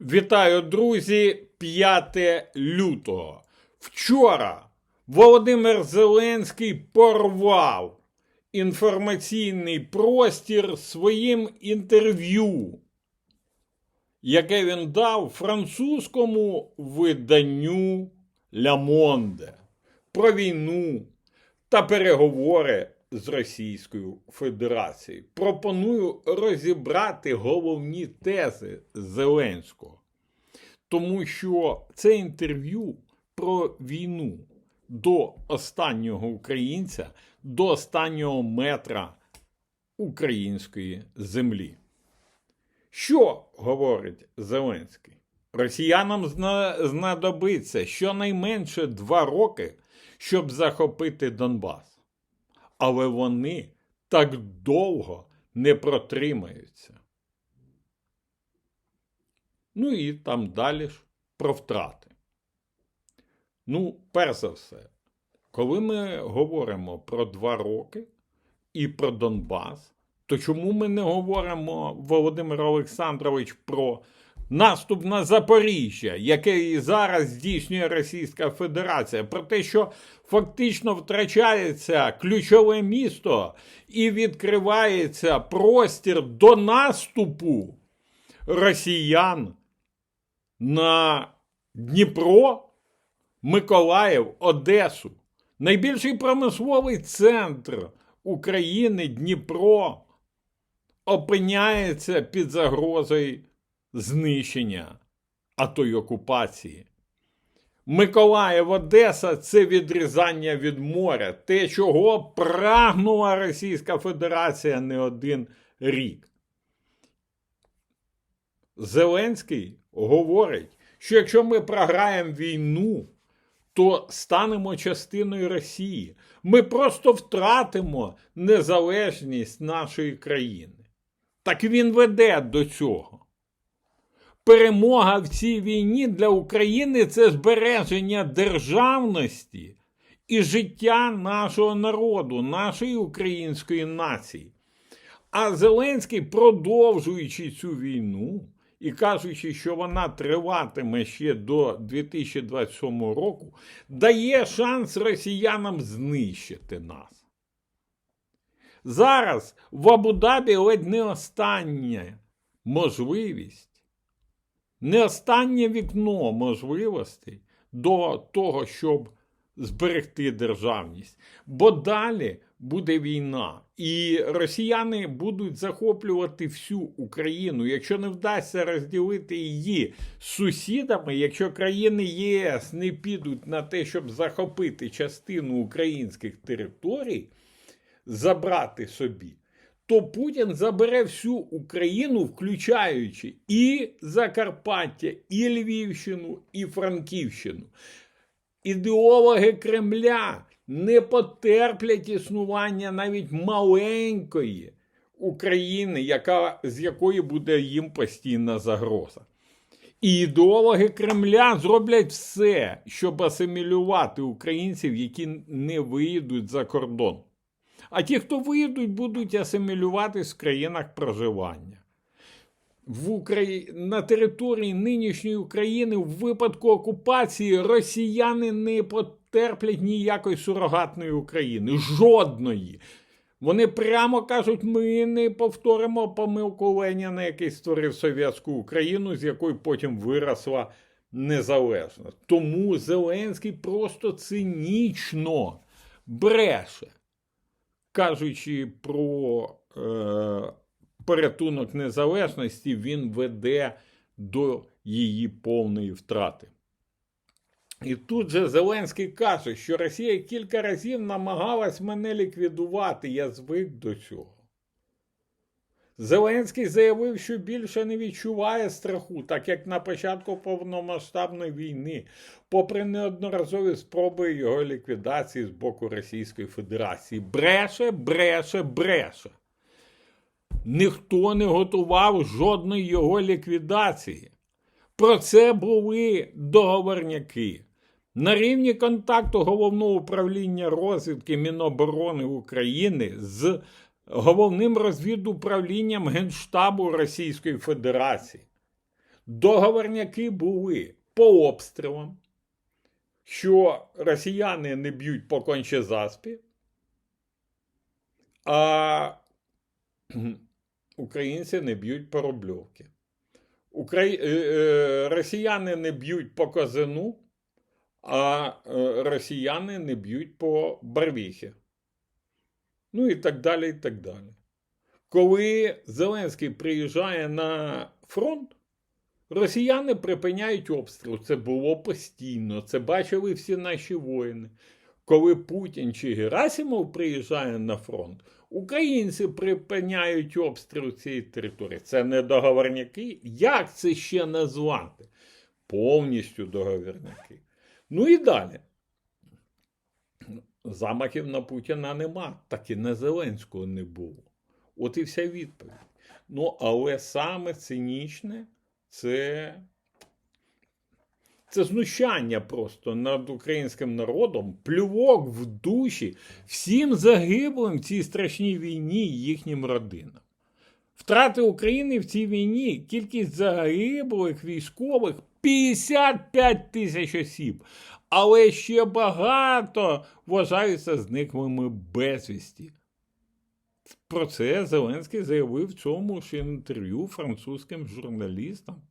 Вітаю, друзі! 5 лютого. Вчора Володимир Зеленський порвав інформаційний простір своїм інтерв'ю, яке він дав французькому виданню Ля Monde про війну та переговори з Російською Федерацією. Пропоную розібрати головні тези Зеленського, тому що це інтерв'ю про війну до останнього українця, до останнього метра української землі. Що говорить Зеленський? Росіянам знадобиться щонайменше два роки, щоб захопити Донбас але вони так довго не протримаються. Ну і там далі ж про втрати. Ну, перш за все, коли ми говоримо про два роки і про Донбас, то чому ми не говоримо, Володимир Олександрович, про наступ на Запоріжжя, який зараз здійснює Російська Федерація, про те, що фактично втрачається ключове місто і відкривається простір до наступу росіян на Дніпро, Миколаїв, Одесу. Найбільший промисловий центр України Дніпро опиняється під загрозою знищення, а то й окупації. Миколаїв, Одеса це відрізання від моря, те, чого прагнула Російська Федерація не один рік. Зеленський говорить, що якщо ми програємо війну, то станемо частиною Росії. Ми просто втратимо незалежність нашої країни. Так він веде до цього. Перемога в цій війні для України це збереження державності і життя нашого народу, нашої української нації. А Зеленський, продовжуючи цю війну і кажучи, що вона триватиме ще до 2027 року, дає шанс росіянам знищити нас. Зараз в Абу-Дабі ледь не остання можливість не останнє вікно можливостей до того, щоб зберегти державність. Бо далі буде війна, і росіяни будуть захоплювати всю Україну. Якщо не вдасться розділити її з сусідами, якщо країни ЄС не підуть на те, щоб захопити частину українських територій, забрати собі то Путін забере всю Україну, включаючи і Закарпаття, і Львівщину, і Франківщину. Ідеологи Кремля не потерплять існування навіть маленької України, яка, з якої буде їм постійна загроза. І ідеологи Кремля зроблять все, щоб асимілювати українців, які не виїдуть за кордон. А ті, хто виїдуть, будуть асимілюватись в країнах проживання. В Украї... На території нинішньої України в випадку окупації росіяни не потерплять ніякої сурогатної України. Жодної. Вони прямо кажуть, ми не повторимо помилку Леніна, який створив совєтську Україну, з якої потім виросла незалежність. Тому Зеленський просто цинічно бреше кажучи про е, порятунок незалежності, він веде до її повної втрати. І тут же Зеленський каже, що Росія кілька разів намагалась мене ліквідувати, я звик до цього. Зеленський заявив, що більше не відчуває страху, так як на початку повномасштабної війни, попри неодноразові спроби його ліквідації з боку Російської Федерації. Бреше, бреше, бреше. Ніхто не готував жодної його ліквідації. Про це були договорняки. На рівні контакту головного управління розвідки Міноборони України з головним розвідуправлінням Генштабу Російської Федерації. Договорняки були по обстрілам, що росіяни не б'ють по кончезаспі, а українці не б'ють по Рубльовці. Украї... е, е, Росіяни не б'ють по Козину, а е, росіяни не б'ють по Барвіхі. Ну і так далі, і так далі. Коли Зеленський приїжджає на фронт, росіяни припиняють обстріл. Це було постійно, це бачили всі наші воїни. Коли Путін чи Герасимов приїжджає на фронт, українці припиняють обстріл цієї території. Це не договорняки. Як це ще назвати? Повністю договірники. Ну і далі. Замахів на Путіна нема, так і на Зеленського не було. От і вся відповідь. Ну, але саме цинічне це, це знущання просто над українським народом, плювок в душі всім загиблим в цій страшній війні їхнім родинам. Втрати України в цій війні, кількість загиблих військових 55 тисяч осіб. Але ще багато вважаються зниклими безвісті. Про це Зеленський заявив в цьому ж інтерв'ю французьким журналістам.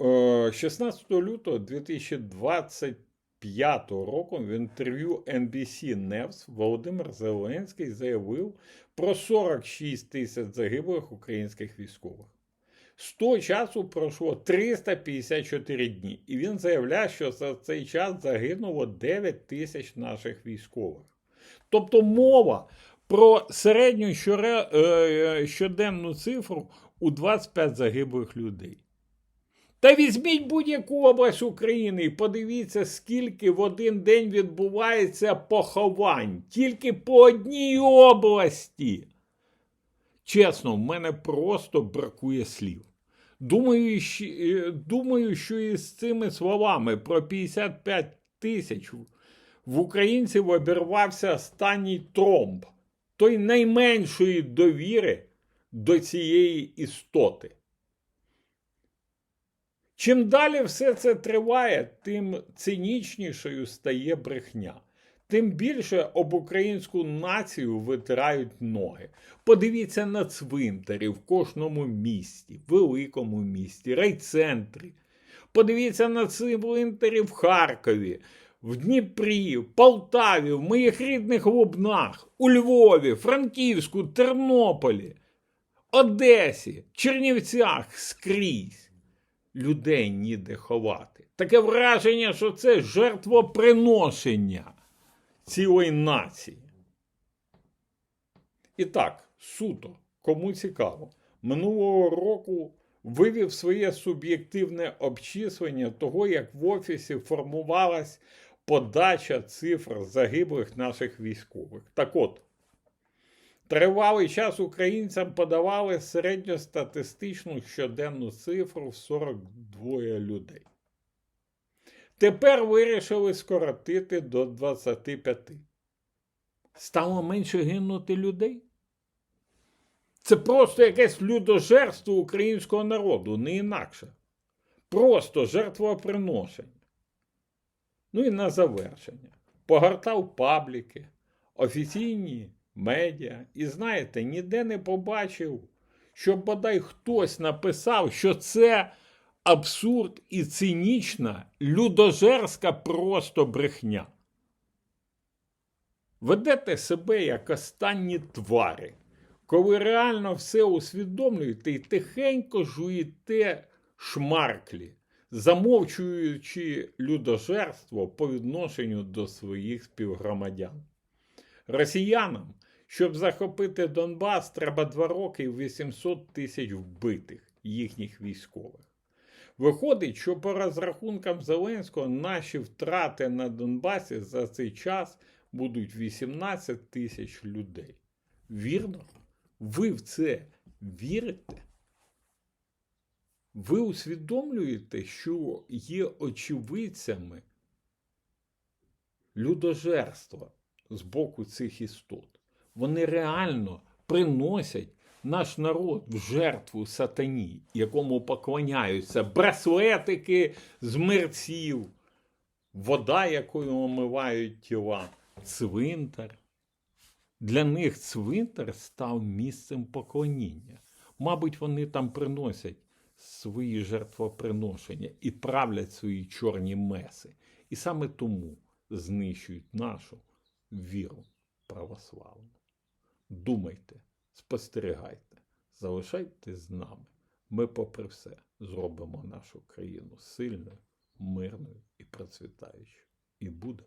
Е, 16 лютого 2025 року в інтерв'ю NBC News Володимир Зеленський заявив про 46 тисяч загиблих українських військових. З того часу пройшло 354 дні, і він заявляє, що за цей час загинуло 9 тисяч наших військових. Тобто мова про середню е, щоденну цифру у 25 загиблих людей. Та візьміть будь-яку область України і подивіться, скільки в один день відбувається поховань тільки по одній області. Чесно, в мене просто бракує слів. Думаю, е, думаю, що із цими словами про 55 тисяч в українців обірвався останній тромб, той найменшої довіри до цієї істоти. Чим далі все це триває, тим цинічнішою стає брехня. Тим більше об українську націю витирають ноги. Подивіться на цвинтарі в кожному місті, великому місті, райцентрі. Подивіться на цвинтарі в Харкові, в Дніпрі, в Полтаві, в моїх рідних Лубнах, у Львові, Франківську, Тернополі, Одесі, Чернівцях скрізь. Людей ніде ховати. Таке враження, що це жертвоприношення цілої нації. І так, суто, кому цікаво, минулого року вивів своє суб'єктивне обчислення того, як в офісі формувалась подача цифр загиблих наших військових. Так от, тривалий час українцям подавали середньостатистичну щоденну цифру в 42 людей. Тепер вирішили скоротити до 25. Стало менше гинути людей? Це просто якесь людожерство українського народу, не інакше. Просто жертвоприношення. Ну і на завершення. Погортав пабліки, офіційні медіа, і знаєте, ніде не побачив, щоб бодай хтось написав, що це абсурд і цинічна, людожерська просто брехня. Ведете себе як останні твари, коли реально все усвідомлюєте і тихенько жуєте шмарклі, замовчуючи людожерство по відношенню до своїх співгромадян. Росіянам, щоб захопити Донбас, треба два роки і 800 тисяч вбитих їхніх військових. Виходить, що по розрахункам Зеленського наші втрати на Донбасі за цей час будуть 18 тисяч людей. Вірно? Ви в це вірите? Ви усвідомлюєте, що є очевидцями людожерства з боку цих істот. Вони реально приносять наш народ в жертву сатані, якому поклоняються браслетики з мерців, вода, якою омивають тіла, цвинтар. Для них цвинтар став місцем поклоніння. Мабуть, вони там приносять свої жертвоприношення і правлять свої чорні меси. І саме тому знищують нашу віру православну. Думайте, спостерігайте, залишайтесь з нами. Ми, попри все, зробимо нашу країну сильною, мирною і процвітаючою. І буде